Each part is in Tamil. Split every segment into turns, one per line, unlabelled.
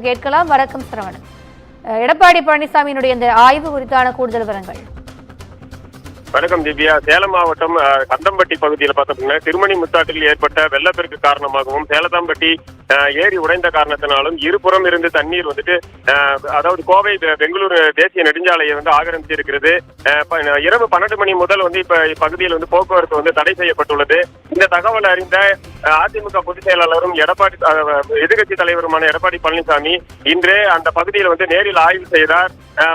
கேட்கலாம். வணக்கம் சரவணன் எடப்பாடி பழனிசாமியினுடைய இந்த ஆய்வு குறித்தான கூடுதல் விவரங்கள்.
வணக்கம் திவ்யா. சேலம் மாவட்டம் கந்தம்பட்டி பகுதியில் பார்த்தோம்னா திருமணி முத்தாற்றில் ஏற்பட்ட வெள்ளப்பெருக்கு காரணமாகவும் சேலத்தாம்பட்டி அஹ், ஏரி உடைந்த காரணத்தினாலும் இருபுறம் இருந்து தண்ணீர் வந்துட்டு அதாவது கோவை பெங்களூரு தேசிய நெடுஞ்சாலையை வந்து ஆக்கிரமித்து இருக்கிறது இரவு பன்னெண்டு மணி முதல் வந்து இப்ப இப்பகுதியில் வந்து போக்குவரத்து வந்து தடை செய்யப்பட்டுள்ளது. இந்த தகவல் அறிந்த அதிமுக பொதுச் செயலாளரும் எடப்பாடி எதிர்கட்சி தலைவருமான எடப்பாடி பழனிசாமி இன்று அந்த பகுதியில் வந்து நேரில் ஆய்வு செய்தார்.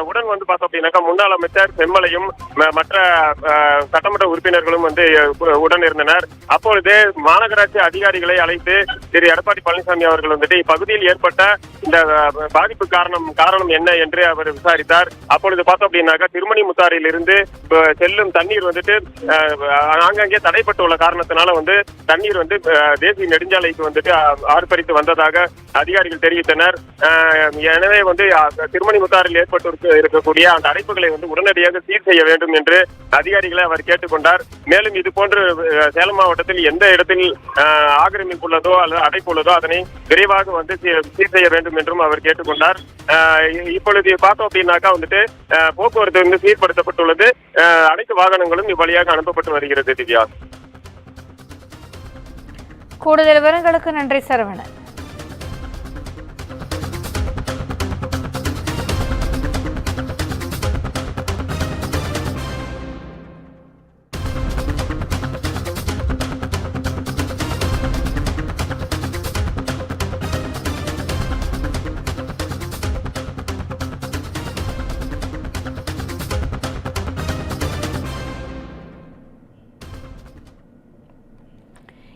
உடன் வந்து பார்த்தோம் அப்படின்னாக்கா முன்னாள் அமைச்சர் செம்மலையும் ம- மற்ற சட்டமன்ற உறுப்பினர்களும் வந்து உடன் இருந்தனர். அப்பொழுது மாநகராட்சி அதிகாரிகளை அழைத்து திரு எடப்பாடி பழனிசாமி அவர்கள் வந்துட்டு இப்பகுதியில் ஏற்பட்ட இந்த பாதிப்பு காரணம் காரணம் என்ன என்று அவர் விசாரித்தார். அப்பொழுது பார்த்தோம் அப்படின்னாக்கா திருமணி முத்தாரில் இருந்து செல்லும் தண்ணீர் வந்துட்டு ஆங்காங்கே தடைப்பட்டுள்ள காரணத்தினால வந்து தண்ணீர் வந்து தேசிய நெடுஞ்சாலைக்கு வந்துட்டு ஆர்ப்பரித்து வந்ததாக அதிகாரிகள் தெரிவித்தனர். எனவே வந்து திருமணி முத்தாரில் ஏற்பட்டு இருக்கக்கூடிய அந்த அடைப்புகளை வந்து உடனடியாக சீர் செய்ய வேண்டும் என்று அதிகாரிகளை அவர் கேட்டுக்கொண்டார். மேலும் இது போன்று சேலம் மாவட்டத்தில் எந்த இடத்தில் ஆக்கிரமிப்பு உள்ளதோ அல்லது அடைப்பு உள்ளதோ அதனை விரைவாக வந்து சீர் செய்ய வேண்டும் என்றும் அவர் கேட்டுக்கொண்டார். இப்பொழுது பார்த்தோம் அப்படின்னாக்கா வந்துட்டு போக்குவரத்து வந்து சீர்படுத்தப்பட்டுள்ளது. அனைத்து வாகனங்களும் இவ்வழியாக அனுப்பப்பட்டு வருகிறது திவ்யா.
கூடுதல் விவரங்களுக்கு நன்றி சரவணன்.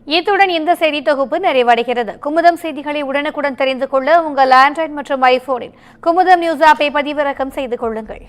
இத்துடன் இந்த செய்தி தொகுப்பு நிறைவடைகிறது. குமுதம் செய்திகளை உடனுக்குடன் தெரிந்து கொள்ள உங்கள் ஆண்ட்ராய்ட் மற்றும் ஐபோனில் குமுதம் நியூஸ் ஆப்பை பதிவிறக்கம் செய்து கொள்ளுங்கள்.